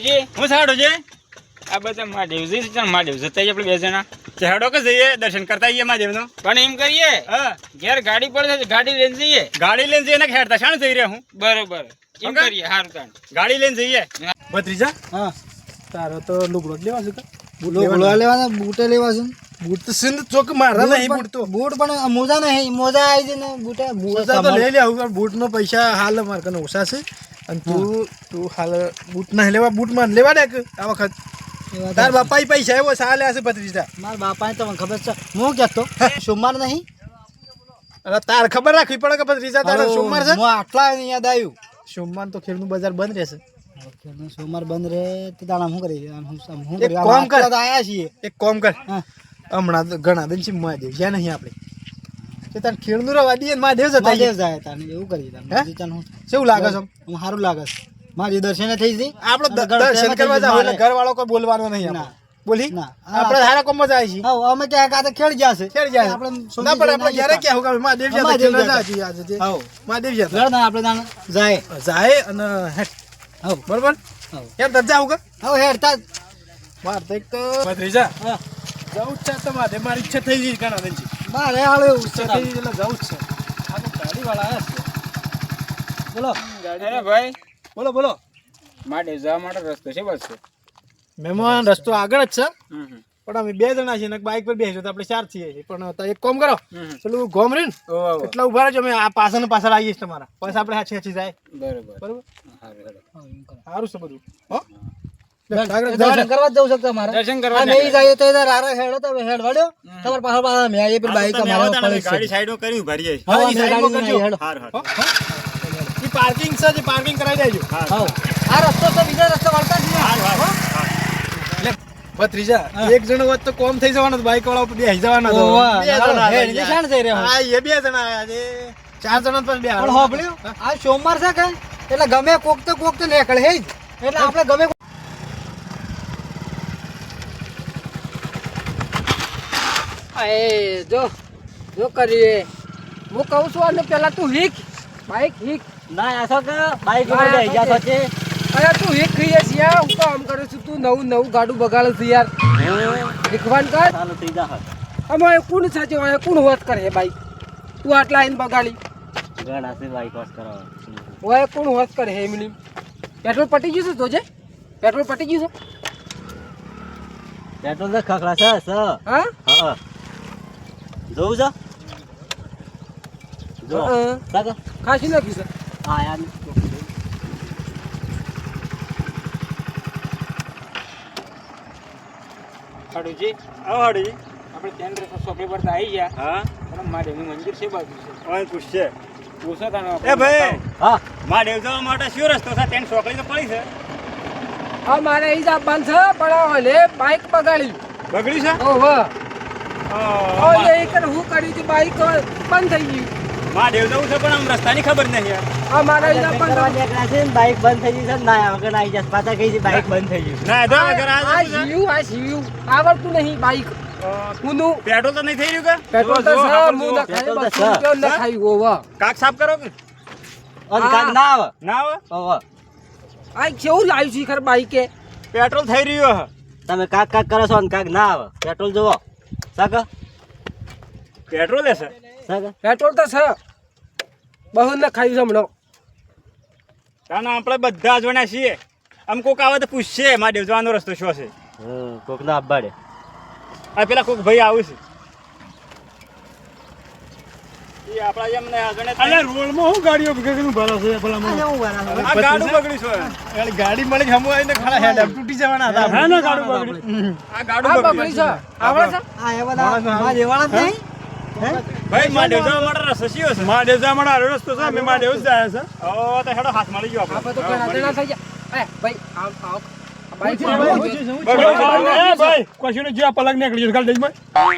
હાડુજી હું સાડો છે? આ બધા મહાદેવજી છે મહાદેવ જતા આપણે બે જણા. ચહેડો કે જઈએ દર્શન કરતા આવીએ મહાદેવનો? પણ એમ કરીએ હા. ઘેર ગાડી પર ગાડી લઈને જઈએ. ગાડી લઈને જઈએ ને ખેડતા શાણ જઈ રહ્યા હું? બરોબર. એમ કરીએ સારું તાણ. ગાડી લઈને જઈએ. ભત્રીજા? હા. તારો તો લુગડો જ લેવા છે લુગડો લેવાના બૂટે લેવા છે બૂટ તો સિંધ ચોક મારા નહીં બૂટ તો. બૂટ પણ મોજા નહીં મોજા આવી છે ને બૂટે મોજા તો લઈ લે આવું બૂટ નો પૈસા હાલ મારે કને ઓછા છે. અને તું તું હાલ બૂટ ના લેવા બૂટમાં લેવા દે આ વખત. તાર બાપા પૈસા એવો સાલે હશે ભત્રીજા. મારા બાપાને તો મને ખબર છે. હું કહેતો સોમવાર નહીં? અરે તાર ખબર રાખવી પડે કે ભત્રીજા તારે સોમવાર છે? હું આટલા યાદ આવ્યું. સોમવાર તો ખેડનું બજાર બંધ રહેશે. સોમવાર બંધ રહે તો કરી હું કરી? આમ કામ કર. આયા છીએ. એક કામ કર. હમણાં તો ઘણા દિન છે મહાદેવ જ્યાં નહીં આપણે. તે તાર ખેડનું રવા દઈએ ને મહાદેવ જતા દેવ જાય તને એવું કરી તને હે? તાને શું? કેવું લાગે છે? આમ સારું લાગે છે. મારી દર્શન થઈ જઈ આપણે દર્શન કરવા જાવ ગયું એટલે ઘર વાળો કોઈ બોલવાનો નહીં. આપણે. બોલી? ના. આપણે સારા કોમમાં જાય છીએ. હા અમે કે કાં તો ખેડ ગયા છે. ખેડ જાય આપણે ના પણ આપણે ક્યારે કે હું મહાદેવ હા, જતા મહાદેવ જતા. રજા આજે જે. હા. મહાદેવ જતા ના આપણે જાણ જાય. જાય અને હેઠ. હા. બરોબર? હા. એમ તજા હું કે હા હેડ તા માર તો એક તો ભત્રીજા હા. જવું છે છે મારે મારી ઈચ્છા થઈ ગઈ ઘણા દિનથી. મારે હાલો એવું છે એટલે જવું જ છે. આ તો ગાડી વાળા આવ્યા છે. બોલો. અરે ભાઈ. બોલો બોલો. માટે જવા માટે રસ્તો છે બસ. મહેમાન રસ્તો આગળ જ છે. પણ અમે બે જણા છીએ ને બાઇક પર બેસીશું તો આપણે ચાર છીએ. પણ તો એક કામ કરો. પેલું ગોમ રહ્યું ને ઓહો, ઓહો. એટલા ઊભા રહેજો અમે આ પાછળ પાછળ આવીએ છીએ તમારા. પછી આપણે હાચી હાચી જાય. બરોબર. બરોબર. સારું છે બધું. હો? દર્શન કરવા જવું છે તમારે. દર્શન કરવા નહીં જાય તો એ રારે હેડો તો હેડ વળ્યો. પાછળ પાછળ મેં આવી પેલી બાઈક તમે અમારે આવો તાણે પડી છે. ગાડી સાઈડમાં કરી ઊભા હા, હા, અમે ઈ સાઈડમાં ગાડીમાં કરજો. હાર હાર. ઈ પાર્કિંગ છે જે પાર્કિંગ કરાવી દેજો. હાઉ. આ રસ્તો તો બીજો રસ્તો વળતા જ હાર હાર. ભત્રીજા એક જણો વાત તો કોમ થઈ જવાનો બાઈક વાળા ઉપર બેસી જવાનો હતો. બે જણા. નિશાન થઈ રહ્યો. હા એ બે જણા આયા છે. ચાર જણા પણ બે પણ? આ સોમવાર છે કે? એટલે ગમે કોક તો કોક તો નીકળે હે. એટલે આપણે ગમે એ જો જો કરીએ. હું કહું છું અને પેલા તું હીક બાઈક હીક ના આ શું કે બાઈક ઉપર જઈ જા છો અરે તું હીક ખઈએ છે યાર. હું કામ કરું છું તું નવું નવું ગાડું બગાડે છે યાર. શીખવાન કર. ચાલો થઈ જા અમે કોણ સાચે હોય કોણ વાત કરે બાઈક? તું આટલા આઈને બગાડી. ઘણા છે બાઈક વોશ કરો હોય કોણ વાત કરે હે પેટ્રોલ પટી ગયું છે તો જે પેટ્રોલ પટી ગયું છે. પેટ્રોલ તો ખખડા છે હા? હા. જોઉં છો? જો. હા. સાગર ખાસી નાખી છે. હા યાર. હાડુજી. આવો હાડી આપણે ત્યાં ચોકડી પર આવી ગયા. હા? પણ મહાદેવનું મંદિર છે બાજુ છે. ઓય પૂછશે પૂછો તાનો એ ભાઈ. હા. મારે જવા માટે શું રસ્તો છે? તેને ચોકડી તો પડી છે. હા મારે અહીં જ આપવાનું છે પણ ઓલે બાઈક બગાડી બગડી છે? ઓહો. ઓલે એ કર હું કરી હતી બાઈક બંધ થઈ ગઈ મહાદેવ જવું છે પણ આમ રસ્તાની ખબર નહીં યાર. આ મારા ઇલા પણ છે. બાઈક બંધ થઈ જશે ના આગળ આવી જશે. પાછા કઈ છે બાઈક બંધ થઈ ગયું. ના તો આગળ આ છે. શિવ્યું, આ શિવ્યું. આવડતું નહીં બાઈક. પેટ્રોલ તો નહીં થઈ રહ્યું કે? પેટ્રોલ તો છે, જુઓ. નખાય, પેટ્રોલ તો બસો છે. રૂપિયા ઓવા. કાક સાફ કરો કે? અને કાક ના આવે. ના આવે? ઓહો. આ કેવું લાવ્યું છે ખર બાઈકે? પેટ્રોલ થઈ રહ્યું તમે કાક કાક કરો છો ને કાક ના આવે. પેટ્રોલ જોવો. પેટ્રોલ લેશે સાગર? પેટ્રોલ તો છે બહુ નખાયું છે હમણાં. તાના આપણે બધા જોડ્યા છીએ. આમ કોક આવે તો પૂછશે મારે જવાનો રસ્તો શું છે હમ કોક ના અબ્બાડે આ પેલા કોક ભાઈ આવું છે ઈ આપણા જેમ ને આગળ જ અલ્યા રોડમાં હું ગાડીઓ ભેગું ભરો છે ભલામણ આ ગાડું મળી હમું આવીને ખાડા હેડ. તૂટી જવાના હતા. હે ને ગાડું બગડ્યું. આ ગાડું આ બગડી છે. આવડે છે? હા એ બધા માં દેવાના જ નહીં. ભાઈ મહાદેવ જવા માટે રસ્તો છે. મહાદેવ જા મારો આરો રસ્તો છે અમે મહાદેવ જ જાય છે. ઓ તો હેડો હાથ મળી ગયો આપણે. તો ઘણા થઈ ગયા. એ ભાઈ આવ આવ. આ છે. એ ભાઈ કોશીનો જે પલક નીકળી ગયો ઓ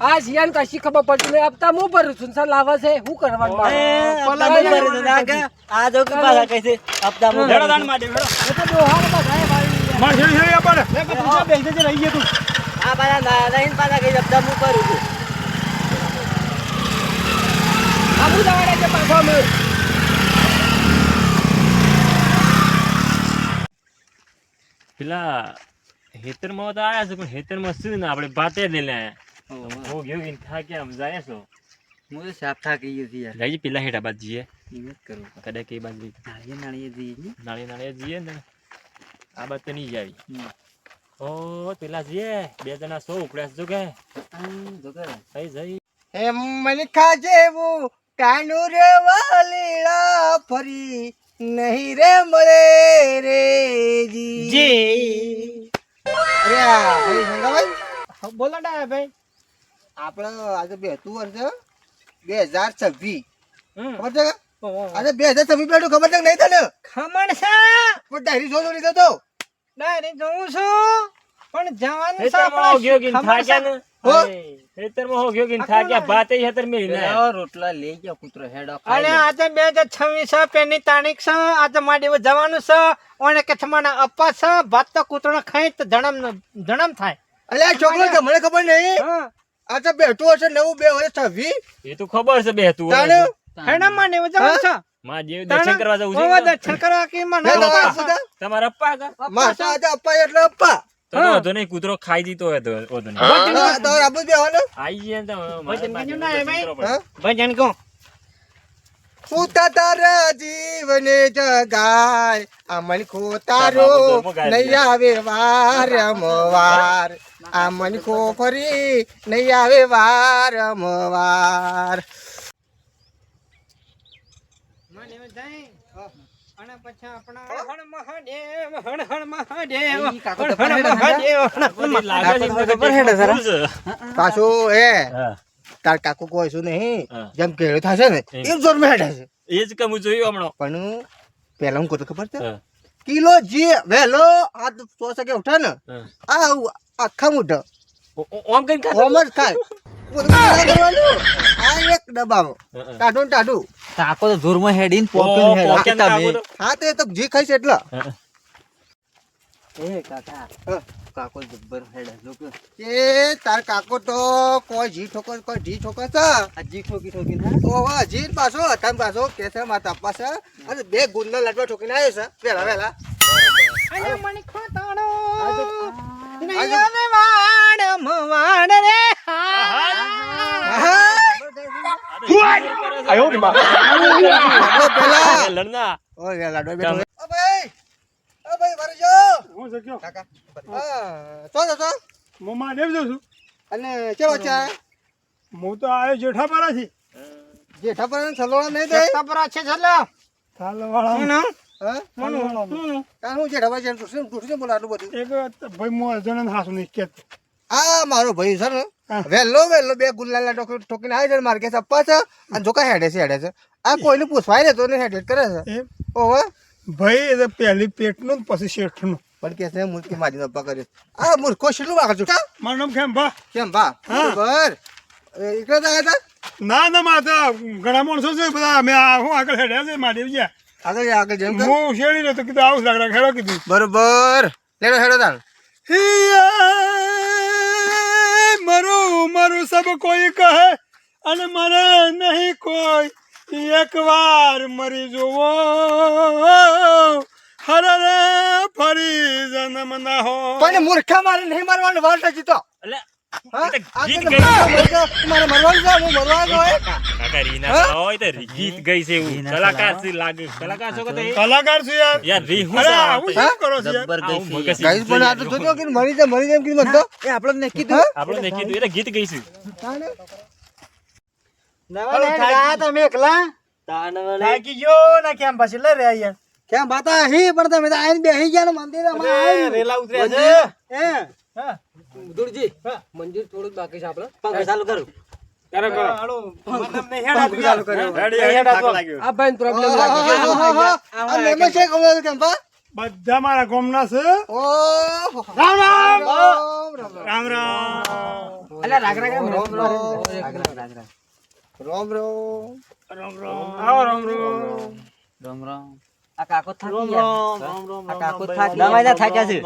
આ શિયાન કશી ખબર પડતી નહીં. આપતા હું ભરું છું સર લાવે છે. શું કરવાનું આ જો કે પાછા છે એ તો બધાએ માર હેડી હેડી આપણ લે કે તું બેસી જજે રહી ગયો તું. આ પાછા ના નહીં પાછા કઈ હપ્તા હું કરું છું પાછો અમે. પેલા હેતરમાં તો આયા છે પણ હેતરમાં શું ને આપણે ભાતે જ લઈને આયા. હો ગયો ગીન થા કે સમજાય છો. હું તો સાફ થાકી ગયો છું યાર. જઈએ પેલા હેઠા બાદ જઈએ. એમ જ કરું કદાચ કઈ બાજુ નાળીએ નાળીએ જઈએ ને. નાળી નાળી જઈએ ને. આ બાદ તો નહીં જાય. હમ. ઓ પેલા જઈએ. બે જણા સો ઉપડ્યા જો કે. આ જો કે. કઈ જઈ. એમ મને ખાજેવું કાનું રે વાલીડા ફરી. નહીં રે મળે રે જી. અરે આ ભાઈ સંગાભાઈ. બોલો ડાયા ભાઈ. આપણે આજે બેતું વર્ષ બે હજાર છવ્વીસ. ખબર છે આજે બે હજાર છવ્વીસ બેઠું ખબર છે નહીં તને? ખબર છે. પણ ડાયરી જોજો લીધો તો. ડાયરી જોઉં છું. પણ જવાનું છે હેતરમાં હો. ગયો ગીન થા ખમણ છે. ને હો? હેતરમાં હો ગયો ગીન થા ભાતે હેતર મેં પેલા રોટલા લઈ ગયા કૂતરો હેડો અને આજે બે હજાર છવ્વીસ પેની તારીખ છે આજે મારી જવાનું છે અને કે તમારા અપ્પા છે ભાત તો કૂતરો ખાઈ તો જન્મ જન્મ થાય. અલે છોકરો છે મને ખબર નહીં બેઠું હશે નવું બે વર્ષ છવ્વીસ? એ તો ખબર છે બે તું તાણે? હેડા માં દેવું જવાનું છે. માં જેવું દર્શન કરવા જવું છે દર્શન કરવા કે મને હે, તમારા. અપ્પા અપ્પા એટલે અપ્પા. તો તો વાંધો નહીં કૂતરો ખાઈ દીધો હોય તો વાંધો નહીં. આઈ ભજન ના ભજન સુતા તારા જીવને જગાય અમન ખો તારો નહીં આવે વાર વાર અમન ખો ફરી નહીં આવે વાર મને થાય. અને પછી આપણા મહાદેવ, મહાદેવ, તો મહાદેવ, તો. પાછું એ તાર કાકુ કોઈ શું નહીં જેમ કેળું થશે ને એ જોર જોર હેડે છે. એ જ કામ હું જોયું હમણાં. પણ પેલા હું કહું ખબર છે. કિલો જે વહેલો આ સો સકે ઉઠે ને આ આખા મુઠો ઓમ કઈ ખાતો? ઓમ જ ખાય? આ એક ડબ્બામાં. ટાઢું ટાઢું તો હેડીને હેડે. હા તો તો જે ખાઈશ એટલા. એ કાકા કાકો જબ્બર હેડે. જો એ તાર કાકો તો કોઈ જી ઠોકર કોઈ જી ઠોકર છે. આ જી ઠોકી હવે જી પાછો તમ પાછો કે છે છે. અને બે ગુંદના લાડવા ઠોકીને આવ્યો છે. વેલા વેલા. અને રે. હા. લાડવા પેલા લડના. ઓય વેલા બેઠો ઓ ભાઈ ઓ ભાઈ વરે જો હું શક્યો કાકા હા તો તો હું છે હું તો આવ્યો જેઠાપારાથી જેઠા પર સલોડા નહીં દે તબરા છે ચલો થાલવાળા મારો ભાઈ છે વહેલો વહેલો બે ગુલાલા ટોકી ઠોકીને આવી છે મારે કે સપ્પા છે અને જોકા હેડે છે હેડે છે. આ કોઈને પૂછવાય ને તો ને હેડેટ કરે છે. ઓવે ભાઈ એ પહેલી પેટનું પછી શેઠનું. પણ કે છે મૂર્તિ મારી અપ્પા કરે. આ મૂર્ખો શેટલું વાગે છું મારું નામ કેમ ભા કેમ બા? બરાબર એકલા જ આવ્યા ના ના માતા ઘણા માણસો છે બધા અમે આ હું આગળ હેડ્યા છે મહાદેવજી આગળ આગળ જેમ હું શેડી રહ્યો તો કીધું આવું લાગડા ખેડો કીધું. બરોબર. લેડો હેડો તાણ. મારું મરું સબ કોઈ કહે અને મને નહીં કોઈ. એકવાર મરી જુઓ. હરે રે ફરી જન્મ ના હો. પણ મૂર્ખા મારે નહીં મારવાનું વાલ જીતો અલે, હા? એ તો. આ ગીત ગઈ. મારે મરવાનું છે હું મરવાનો હોય કાકા રીના હોય તો ગીત ગઈ છે એવું. કલાકાર છે લાગે. કલાકાર છો કે કલાકાર છું યાર. યાર રી હું? આવું શું કરો છો યાર? જબ્બર ગઈ છે. ગાઈસ પણ આ તો જોજો કે મરી જાય મરી જાય કે કીધું એ આપણે ને કીધું. આપણે નહીં કીધું એટલે ગીત ગઈ છે. નવા ગયા તમે એકલા? થાકી ગયો ના કેમ પછી લે રે યાર કેમ બાતા હી પણ તમે તો આઈને બેહી ગયા ને મંદિર રેલા ઉતર્યા છે. હે. દુરજી મંજૂર થોડું બાકી છે આપણે. પંખા ચાલુ કરું. બધા મારા ગામના છે. ઓ રામ રામ! રામ રામ રામ રામ. રામ રામ. રામ રામ આ કાકો થાકી છે?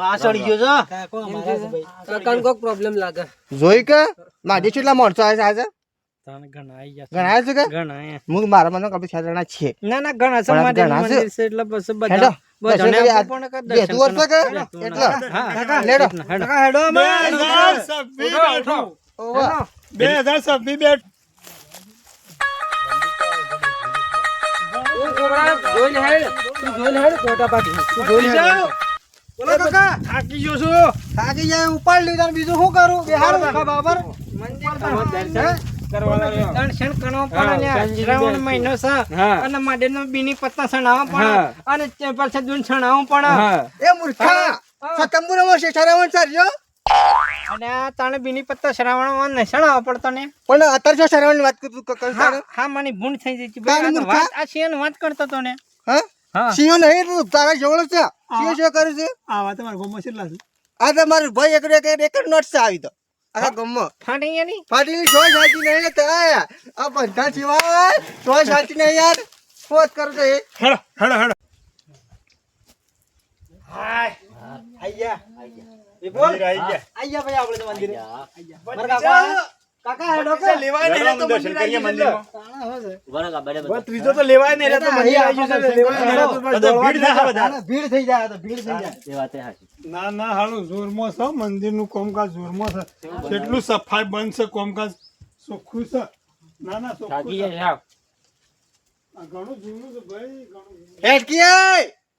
કાકાને પ્રોબ્લેમ લાગે. જોઈ કે? માડી કેટલા માણસો આવે છે આજે? ઘણા આઈ ગયા ગણાય છે કે? ઘણા હું મારા મને કપી છે. ના ના ઘણા છે છે. મંદિર છે. એટલે બસ બધા બે હજાર છવ્વીસ વર્ષ બેઠું. જોઈ લે હેડ તું જોઈ લે હેડ કોટા પાટી. તું જોઈ લે બોલો કાકા. થાકી ગયો છું. થાકી જાય ઉપાડ લીધા બીજું શું કરું? બિહાર કાકા બાબર. દર્શન પડે શ્રાવણ મહિનો છે. અને મહાદેવનો બીની પત્તા સણાવો પડે. અને પછી દૂધ સણાવવું પડે. હા. એ મૂર્ખા. સતંબુરમાં શેષારાવણ ચાલ્યો? અને આ તાણે બીની પત્તા શ્રાવણમાં ને સણાવવા પડતો ને. પણ અત્યારે જો શરાવણની વાત કરું કરતા હા હા મને ભૂંડ થઈ જઈ મૂર્ખા. વાત આ શિયાળની વાત કરતો તો ને. હા? હા. સિંહો નહીં તો તારા જવળ છે. સિંહો શું કરે છે? આ વાત તમારા ગામમાં કેટલા છે આ તો મારું ભાઈ એક એક એક જ નોટ છે આવી તો. આખા ગમમાં. ફાટી ગયા ની ફાટીની સોય સાચી નહીં ને તયા આ બધા સિવાય સોય સાચી નહીં યાર. ફોત કરો તો એ? હેડો હેડો હેડો. આયા આઈ ભાઈ આપણે તો મંદિરે. કાકા હેડો કે લેવાય નહીં. ત્રીજો તો લેવાય નહીં મંદિર લેવાય નહીં ના બધા. ભીડ થઈ જાય તો ભીડ થઈ જાય. એ વાતે હાચી. ના ના હાલું જોરમાં છે મંદિરનું કોમકાજ જોરમાં છે. કેટલું સફાઈ બંધ છે કોમકાજ ચોખ્ખું છે. ના ના ચોખ્ખું છે. આ ઘણું જૂનું છે ભાઈ ઘણું. હેટકી એ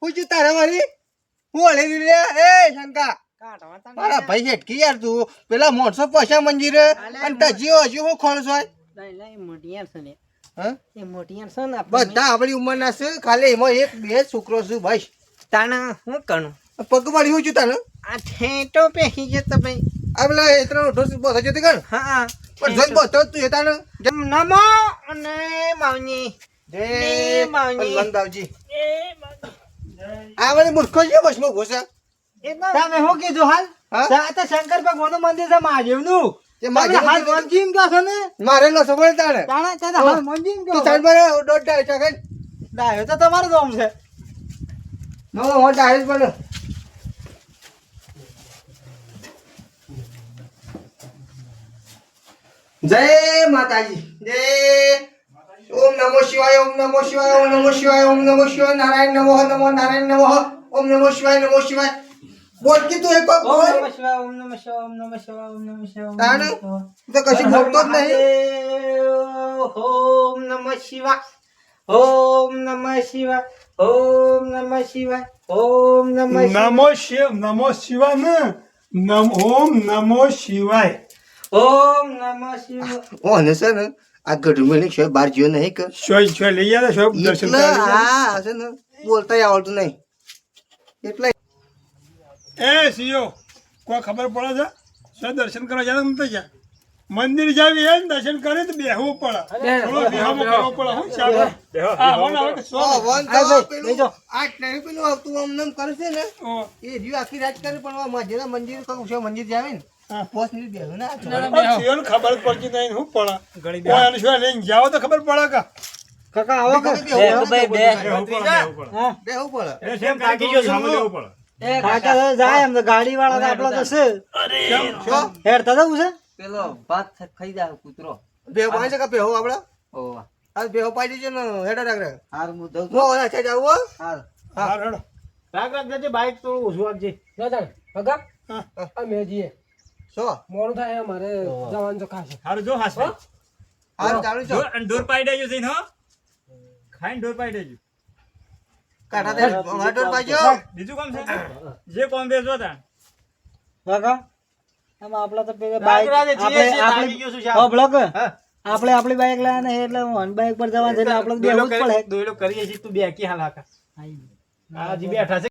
હું છું તારા મારી? હું હળી રે? એ શંકા. મારા ભાઈ હેટકી યાર તું પેલા મોણસો પૈસા મંજીરે અને તજીઓ હજુ હું ખોળ છો. મોટિયાર છે ને. હા? એ મોટિયાર છે ને આપણે. બધા આપણી ઉંમરના છે ખાલી એમાં એક બે છોકરો છું ભાઈ. તાને હું કરું? પગ પડી હું છું તને? આ ઠેટો પેહી જતો ભાઈ. આ પેલા એટલો ઉઠો બસો જતી કર. હા પણ જોઈ બતો તું એ તાને. જમ નમો અને માવની. જય માવની. હનુમાનદાવજી આ વાળી મૂર્ખો છે બસમાં ઘોષા. એ તો તમે શું કીધું હાલ? તો શંકર ભગવાનનું મંદિર છે એમ ને? મારે નો સબળ તાણે. તે સાઈડ પર દોઢ ડાય છે ડાયો તો તમારો દોમ છે. હો ડાય પર જય માતાજી જય. ઓમ નમો શિવાય ઓમ નમો શિવાય ઓમ નમો શિવાય ઓમ નમો શિવાય નારાયણ નમો નમો નારાયણ નમો ઓમ નમો શિવાય નમો શિવાય. બોલ કે તું એક વાર ઓમ બોલ નમઃ શિવાય ઓમ નમઃ શિવાય ઓમ નમઃ શિવાય ઓમ નમઃ શિવાય ઓમ નમઃ તાણે? શિવાય. તો કશું બોલતો જ નહીં મહાદેવ, ઓમ નમઃ શિવાય ઓમ નમઃ શિવાય ઓમ નમઃ શિવાય ઓમ નમઃ શિવાય નમો શિવ નમો શિવાય ને નમ ઓમ નમો શિવાય ઓમ નમઃ શિવાય ઓને છે ને આ ગઢુમેલી છે બાર જીવ નહીં કે શોય શોય લઈ આવ્યા શોય દર્શન એટલે કરવા આ છે ને બોલતાય આવડતું નહીં એટલે એ સીઓ કોઈ ખબર પડે છે સર દર્શન કરવા જાય ને ત્યાં મંદિર જાવી એ દર્શન કરી તો બેહવું પડે થોડો બેહવામાં કરવો પડે હું ચાલે આ હોને હવે સો વન તો પેલું આ નહીં પેલું આવતું આમ નામ કરે ને એ રહ્યું આખી રાત કરે પણ આ મંદિર કહું છે મંદિર જાવે ને પોસ મિનિટ ખબર પડતી નહીં શું પડે આને શોય લઈને જાઓ તો ખબર પડે કે કાકા આવો કે બે, બે. બેહવું પડે બેહવું પડે બેહું પડે કેમ થાકી ગયો પડે એ કાકા. તો જાય એમ તો ગાડી વાળા તો તો છે. હેડતા તો છે? પેલો ભાત ખાઈ જાય કૂતરો. બેહું પાણી છે કે બેહું આપડે ઓવા. આ બેહું પાઈ દેજો ને હેડો રાખ હાર હું દઉં મો ઓલા છે જાવું હો. હાર. હેડો. રાગ રાગ દેજે બાઈક થોડું ઓછું આપજે અમે જઈએ શું? મોડું થાય અમારે જવાનું તો ખાશે હારું જો હાસ. ચાલુ છો અને ડોર પાઈ દેજો જઈને હો. ખાઈને ડોર પાઈ દેજો. કાઢા દે મોટર પાજો બીજું કામ છે. જે કોમ બેસો તા કાકા? આમાં આપણા તો પેલા બાઈક આપણે. આપણે આપણે આપણી બાઈક લાયા ને એટલે વન બાઈક પર જવાનું છે એટલે આપણે બેહવું જ પડે. કરીએ છીએ તું આ બેઠા છે.